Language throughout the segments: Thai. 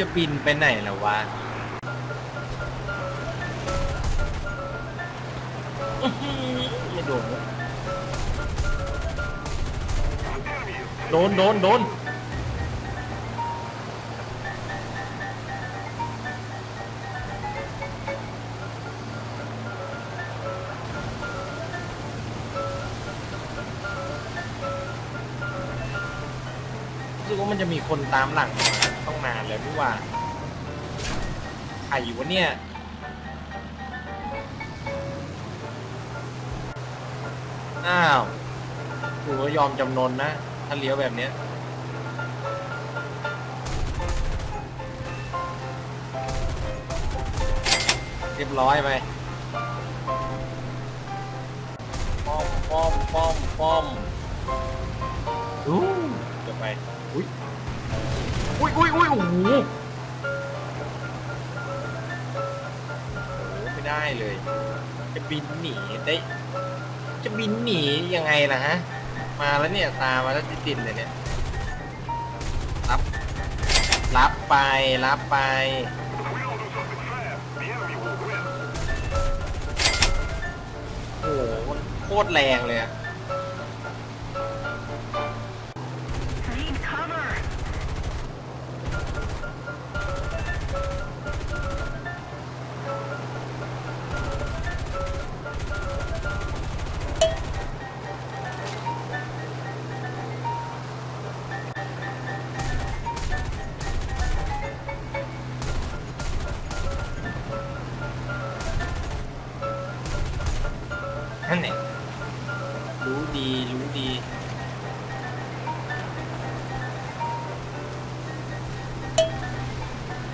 จะบินไปไหนล่ะวะอื้อหือไม่โดนวะโดนโดนโดนรู้สึกว่ามันจะมีคนตามหลังมาต้อง นานแล้วนี่หว่าใครอยู่วะเนี่ย อ้าวกูก็ยอมจำนนนะ ถ้าเลี้ยวแบบเนี้ย เรียบร้อยไป ป้อมป้อมป้อมป้อมดูจะไป อุ้ย อุ้ยอุ้ยอุ้ยโอ้โหโอ้ไม่ได้เลย จะบินหนีได้ จะบินหนียังไงล่ะฮะ มาแล้วเนี่ยตามมาแล้วติดๆเลยเนี่ย รับ รับไป รับไปโอ้โหโคตรแรงเลยอะ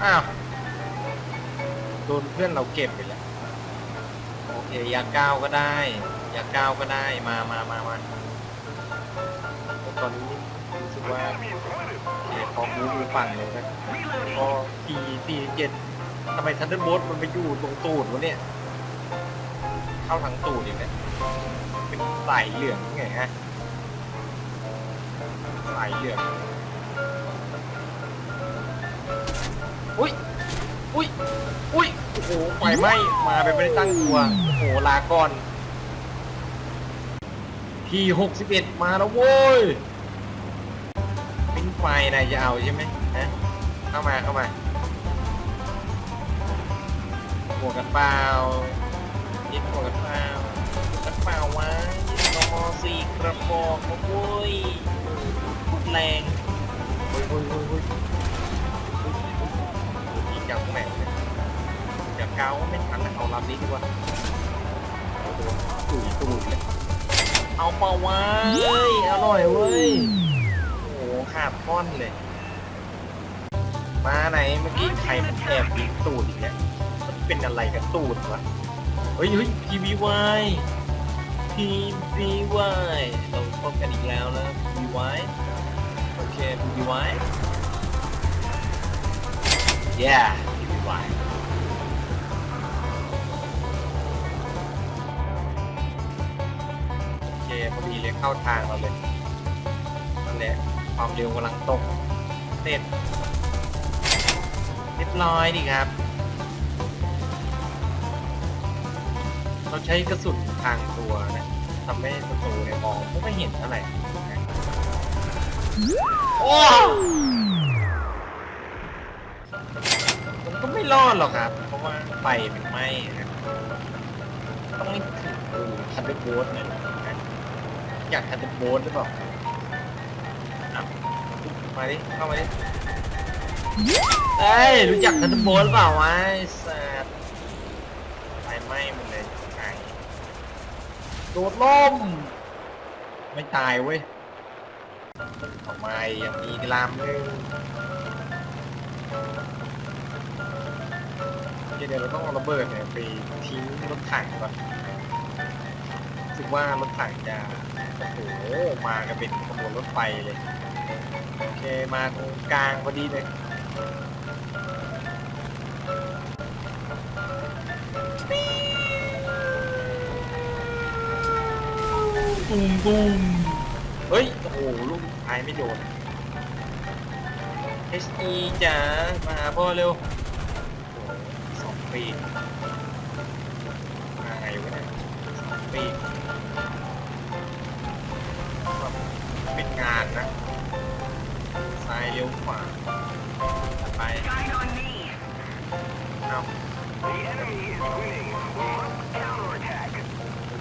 อ้าว โดนเพื่อนเราเก็บไปแล้ว โอเค ยาก้าวก็ได้ ยาก้าวก็ได้ มามามามาตอนนี้รู้สึกว่าโอเคพอมูฟอยู่ฝั่งเลยนะก็ทีทีเจ็ดทำไมทันเดอร์โบสมันไปอยู่ตรงตูดวะเนี่ย เข้าทางตูดอีกแล้วเป็นสายเหลืองไงฮะสายเหลือง อุ้ย อุ้ย อุ้ย โอ้โหไฟไหม้มาไปไม่ได้ตั้งตัว โอ้โห ลาก่อน ทีหกสิบเอ็ดมาแล้วโว้ยปิ้นไฟนายจะเอาใช่ไหมฮะเข้ามาเข้ามาบวกกันเปล่ายิดบวกกันเปล่าบวกกันเปล่าวะยิดนมสี่กระบอกโอ้ยแรงโอ้ยโอ้ยโอ้ย อยยิงจากตรงไหนวะเนี่จากเกาก็ไม่ทันนะเอาลำนี้ดีกว่าโอ้โหตุ๋ยตุ๋ยเลยเอาเปล่าวะเฮ้ยอร่อยเว้ยโอ้โหขาดท่อนเลย มาไหนเมื่อกี้ใครมันแอบยิงตูดอีกเนี่ยมันเป็นอะไรกับตูดวะเฮ้ยเฮ้ยทีวีวายทีวีวายเราพบกันอีกแล้วนะทีวีวายโอเคทีวีวาย Yeah, you'll be right. โอเคพอดีเลยเข้าทางเราเลยนั่นแหละความเร็วกำลังตกเสร็จเรียบร้อยดีครับ เราใช้กระสุนทางตัวนะทำให้ศัตรูเนี่ยมองไม่เห็นเท่าไหร่นะโอ้ มันก็ไม่ รอดหรอกครับ เพราะว่าไฟมันไหม้ครับต้องให้ถึงดูทันเดอร์โบสเนี่ยนะอยากทันเดอร์โบสหรือเปล่าอะมาดิเข้ามาดิเอ้ยรู้จักทันเดอร์โบสหรือเปล่าวะไอ้สัตว์ไฟไหม้หมันเลยไงโดดล่ม ไม่ตายเว้ยทำไมยังมีลามนึง เดี๋ยวเราต้องเอาระเบิดเนี่ยไปทิ้งรถถังก่อนรู้สึกว่ารถถังจะโอ้โหมากันเป็นขบวนรถไฟเลยโอเคมาตรงกลางพอดีเลยตุ้มตุ้มเฮ้ย โอ้โหลูกท้ายไม่โดนโอเค HE จ๋ามาหาพ่อเร็วสอง ปีมาไงวะเนี่ยปีเป็นงานนะ ซ้ายเลี้ยวขวาไปเอา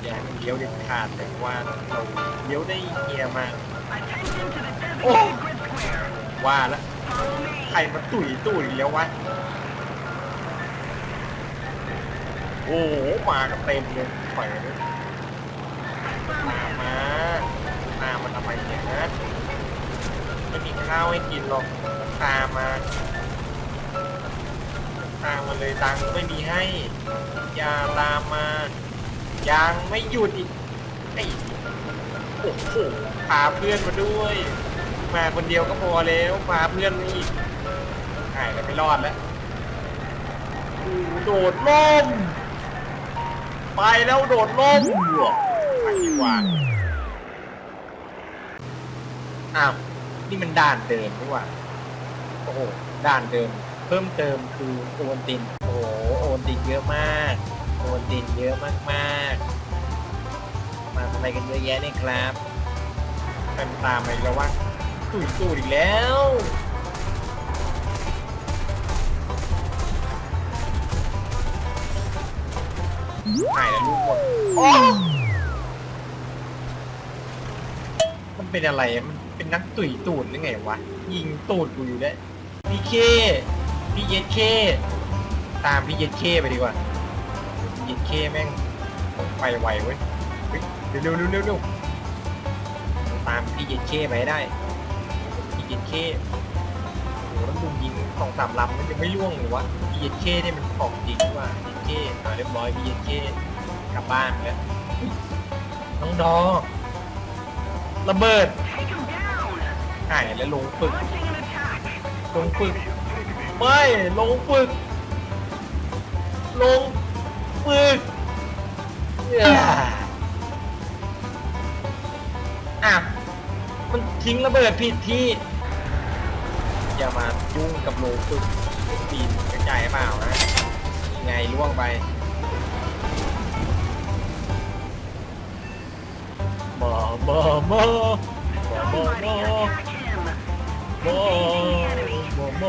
อย่าเลี้ยวเด็ดขาดแต่ว่าเราเลี้ยวได้เกียร์มาก Attention to the designated Oh. grid square. ว่าล้ว Follow me. ใครมาตุ๋ยตุ๋ยแล้ววะ โอ้โหมากันเต็มเลยปล่อยเลยตามมาตามมาทำไมเนี่ยนะไม่มีข้าวให้กินหรอกตามมาตามมาเลยตังค์ไม่มีให้อย่าตามมายังไม่หยุดอีกไอ้โอ้โหพาเพื่อนมาด้วย มาคนเดียวก็พอแล้วพาเพื่อนมาอีกหายแล้วไม่รอดแล้วอู้โดดล่ม ไปแล้วโดดล่มไปดีกว่าอ้าว นี่มันด่านเดิมนี่หว่าโอ้โห ด่านเดิม เพิ่มเติมคือโอนติน โอ้โห โอนตินเยอะมาก โอนตินเยอะมากๆมาทำไมกันเยอะแยะเนี่ยครับกันตามไปแล้วว่าตุยตูดอีกแล้ว หายแล้วลูกหมดโอ้มันเป็นอะไร มันเป็นนักตุ๋ยตูดหรือไงวะ ยิงตูดกูอยู่ได้พี่เคพี่เย็ดเค ตามพี่เย็ดเคไปดีกว่าพี่เย็ดเคแม่งไปไวเว้ยเฮ้ยเร็วเร็วเร็วเร็วตามพี่เย็ดเคไปได้พี่เย็ดเคโอ้โหแล้วมึงยิงสองสามลำมันยังไม่ล่วงหรือวะพี่เย็ดเคเนี่ยมันของจริงว่า เย็ดเคอ่าเรียบร้อยพี่เย็ดเคกลับบ้านแล้วน้องดอระเบิด Take him down. หายแล้วลงฝึกลงฝึกไม่ลงฝึกลงฝึกเอ้ยอะมันทิ้งระเบิดผิดที่อย่ามายุ่งกับโลงฝึกปีนกระจายเปล่านะ ไงล่วงไปมามามามามา Somebody มา attack him. โมโม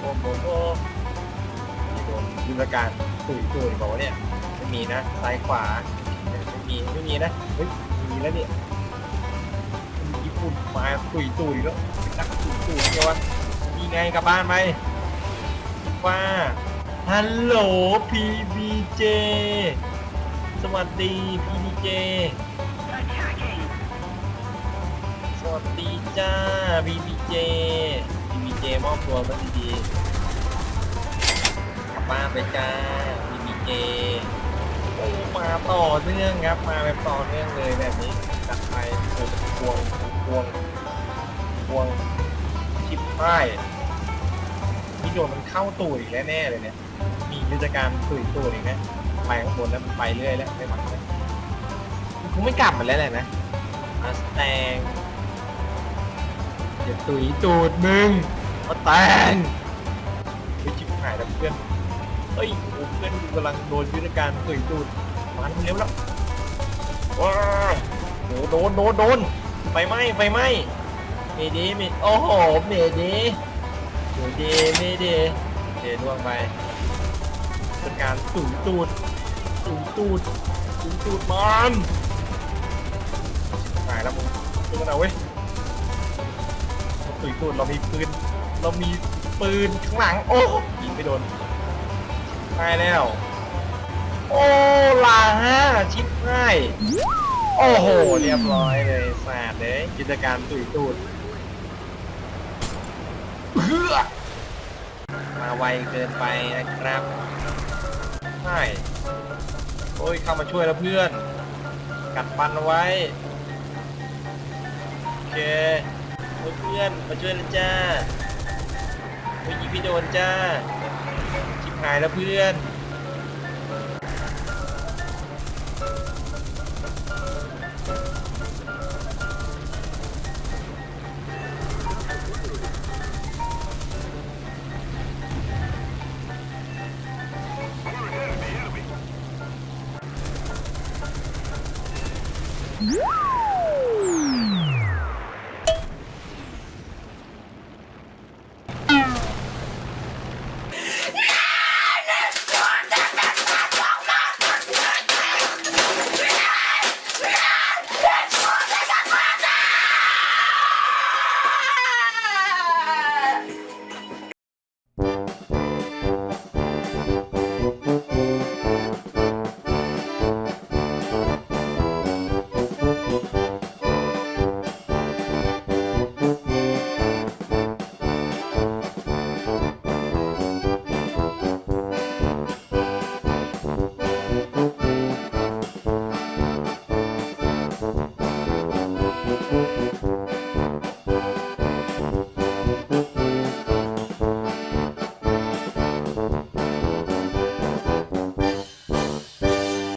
โมโมโมโมนี่โดนยุทธการตุยตุยบอกว่าเนี่ยไม่มีนะซ้ายขวาไม่มีไม่มีนะเฮ้ยมีแล้วเนี่ยมีญี่ปุ่นมาตุยตุยแล้วเป็นนักตุยตุยเดียววะมีไงกลับบ้านไหมว่า ฮัลโหล PBJ สวัสดี PBJ Attacking. สวัสดีจ้า BBJ BBJ มอบตัวมาดีๆกลับบ้านไปจ้า BBJ โอ้มาต่อเนื่องครับ มาแบบต่อเนื่องเลยแบบนี้จัดไปโอ้พวงพวงพวงชิปป้ายนี่โดนมันเข้าตูดอีกแล้วแน่เลยเนี่ย มียุทธการตุยตูดอีกนะไปข้างบนแล้วมันไปเรื่อยแล้วไม่ไหวแล้วมันคงไม่กลับมาแล้วแหละนะมาสแตงอย่าตุยตูดมึงมาแตงเฮ้ยชิบหายแล้วเพื่อนเฮ้ยโอ้เพื่อนกูกำลังโดนยุทธการตุยตูดมันเร็วแล้วว้าวโอ้โดนโดนโดนไฟไหม้ไฟไหม้เมเดเมดโอ้โหเมเดเมเดเมเดเดล่วงไป เป็นการตุยตูดตุยตูดตุยตูดมันชิบหายแล้วมึงดูกันเอาเว้ยตุยตูดเรามีปืน เรามีปืนข้างหลัง โอ้ยิงไม่โดนตายแล้ว โอ้ลาห้าชิปให้โอ้โห เรียบร้อยเลยแสบเลยกิจการตุยตูดเพื่อมาไวเกินไปนะครับ ใช่โอ้ยเข้ามาช่วยแล้วเพื่อน กัดปันเอาไว้ โอเคยเพื่อนมาช่วยนะจ้าไปยิงพี่โดนจ้าชิบหายแล้วเพื่อน ครับ